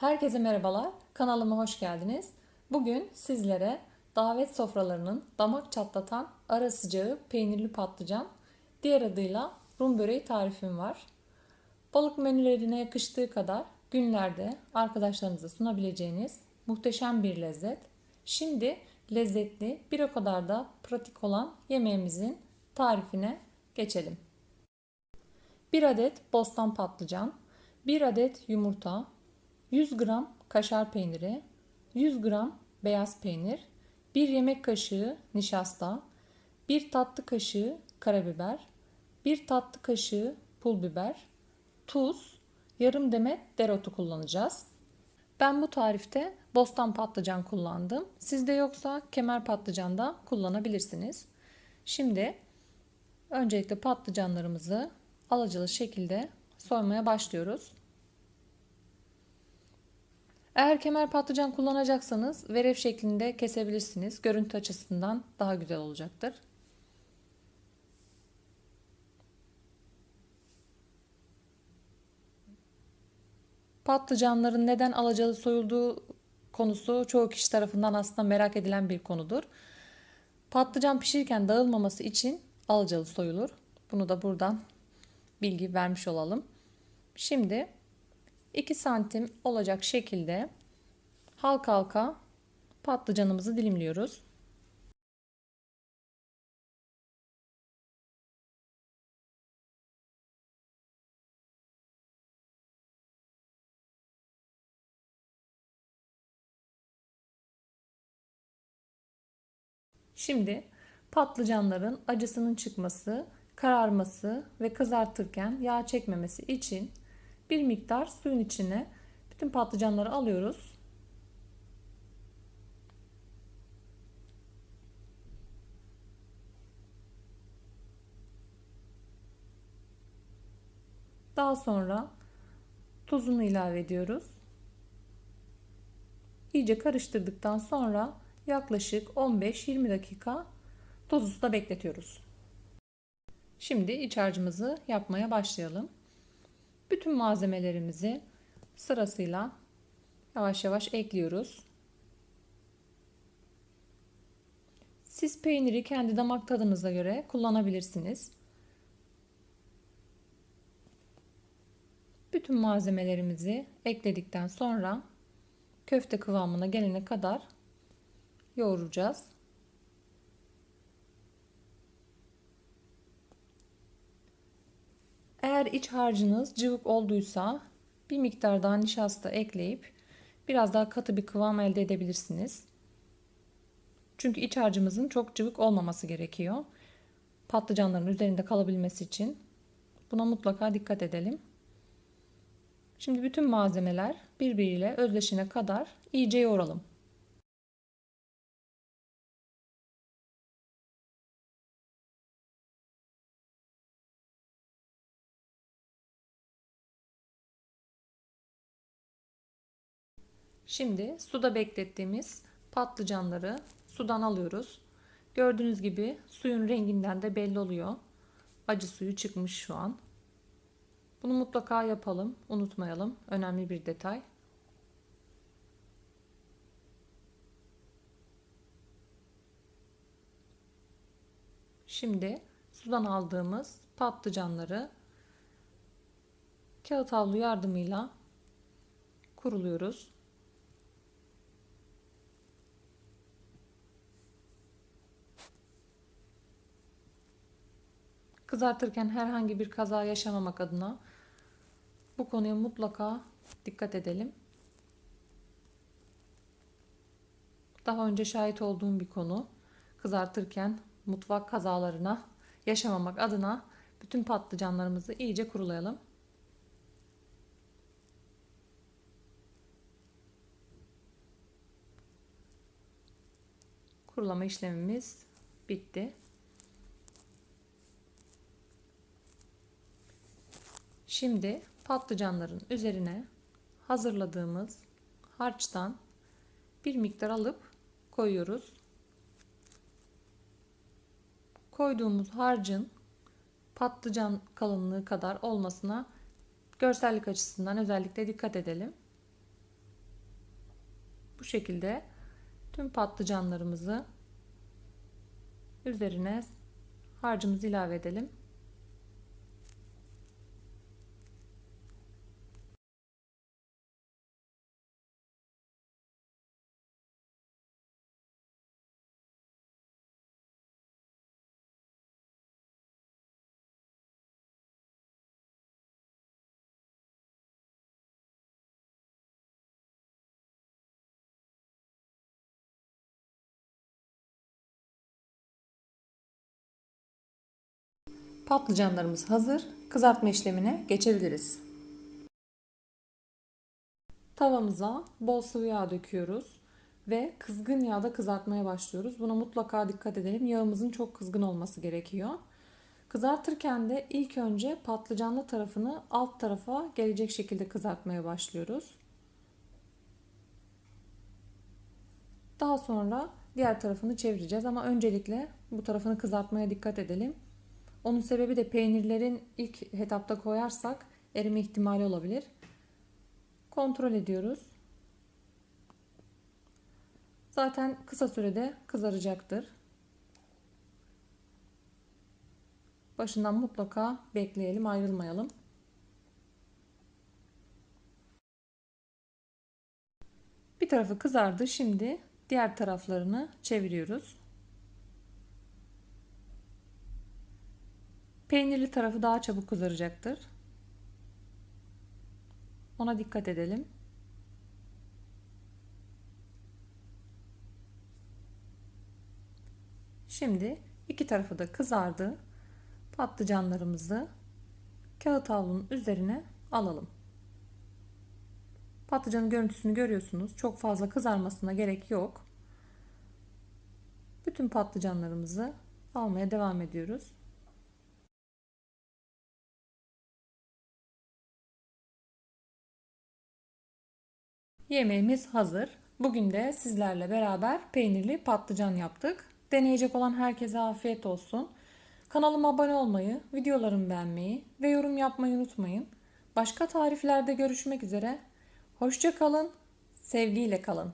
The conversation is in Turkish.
Herkese merhabalar. Kanalıma hoş geldiniz. Bugün sizlere davet sofralarının damak çatlatan ara sıcağı peynirli patlıcan, diğer adıyla Rum böreği tarifim var. Balık menülerine yakıştığı kadar günlerde arkadaşlarınıza sunabileceğiniz muhteşem bir lezzet. Şimdi lezzetli, bir o kadar da pratik olan yemeğimizin tarifine geçelim. 1 adet bostan patlıcan, 1 adet yumurta, 100 gram kaşar peyniri, 100 gram beyaz peynir, 1 yemek kaşığı nişasta, 1 tatlı kaşığı karabiber, 1 tatlı kaşığı pul biber, tuz, yarım demet dereotu kullanacağız. Ben bu tarifte bostan patlıcan kullandım. Sizde yoksa kemer patlıcan da kullanabilirsiniz. Şimdi öncelikle patlıcanlarımızı alacalı şekilde soymaya başlıyoruz. Eğer kemer patlıcan kullanacaksanız verev şeklinde kesebilirsiniz. Görüntü açısından daha güzel olacaktır. Patlıcanların neden alacalı soyulduğu konusu çoğu kişi tarafından aslında merak edilen bir konudur. Patlıcan pişirirken dağılmaması için alacalı soyulur. Bunu da buradan bilgi vermiş olalım. Şimdi 2 santim olacak şekilde halka halka patlıcanımızı dilimliyoruz. Şimdi patlıcanların acısının çıkması, kararması ve kızartırken yağ çekmemesi için bir miktar suyun içine bütün patlıcanları alıyoruz. Daha sonra tuzunu ilave ediyoruz. İyice karıştırdıktan sonra yaklaşık 15-20 dakika tuzlu da bekletiyoruz. Şimdi iç harcımızı yapmaya başlayalım. Bütün malzemelerimizi sırasıyla yavaş yavaş ekliyoruz. Siz peyniri kendi damak tadınıza göre kullanabilirsiniz. Bütün malzemelerimizi ekledikten sonra köfte kıvamına gelene kadar yoğuracağız. Eğer iç harcınız cıvık olduysa bir miktar daha nişasta ekleyip biraz daha katı bir kıvam elde edebilirsiniz. Çünkü iç harcımızın çok cıvık olmaması gerekiyor. Patlıcanların üzerinde kalabilmesi için buna mutlaka dikkat edelim. Şimdi bütün malzemeler birbiriyle özleşene kadar iyice yoğuralım. Şimdi suda beklettiğimiz patlıcanları sudan alıyoruz. Gördüğünüz gibi suyun renginden de belli oluyor. Acı suyu çıkmış şu an. Bunu mutlaka yapalım, unutmayalım. Önemli bir detay. Şimdi sudan aldığımız patlıcanları kağıt havlu yardımıyla kuruluyoruz. Kızartırken herhangi bir kaza yaşamamak adına bu konuya mutlaka dikkat edelim. Daha önce şahit olduğum bir konu. Kızartırken mutfak kazalarına yaşamamak adına bütün patlıcanlarımızı iyice kurulayalım. Kurulama işlemimiz bitti. Şimdi patlıcanların üzerine hazırladığımız harçtan bir miktar alıp koyuyoruz. Koyduğumuz harcın patlıcan kalınlığı kadar olmasına görsellik açısından özellikle dikkat edelim. Bu şekilde tüm patlıcanlarımızı üzerine harcımızı ilave edelim. Patlıcanlarımız hazır. Kızartma işlemine geçebiliriz. Tavamıza bol sıvı yağ döküyoruz ve kızgın yağda kızartmaya başlıyoruz. Buna mutlaka dikkat edelim. Yağımızın çok kızgın olması gerekiyor. Kızartırken de ilk önce patlıcanlı tarafını alt tarafa gelecek şekilde kızartmaya başlıyoruz. Daha sonra diğer tarafını çevireceğiz ama öncelikle bu tarafını kızartmaya dikkat edelim. Onun sebebi de peynirlerin ilk etapta koyarsak erime ihtimali olabilir. Kontrol ediyoruz. Zaten kısa sürede kızaracaktır. Başından mutlaka bekleyelim, ayrılmayalım. Bir tarafı kızardı. Şimdi diğer taraflarını çeviriyoruz. Peynirli tarafı daha çabuk kızaracaktır. Ona dikkat edelim. Şimdi iki tarafı da kızardı. Patlıcanlarımızı kağıt havlunun üzerine alalım. Patlıcanın görüntüsünü görüyorsunuz. Çok fazla kızarmasına gerek yok. Bütün patlıcanlarımızı almaya devam ediyoruz. Yemeğimiz hazır. Bugün de sizlerle beraber peynirli patlıcan yaptık. Deneyecek olan herkese afiyet olsun. Kanalıma abone olmayı, videolarımı beğenmeyi ve yorum yapmayı unutmayın. Başka tariflerde görüşmek üzere. Hoşça kalın, sevgiyle kalın.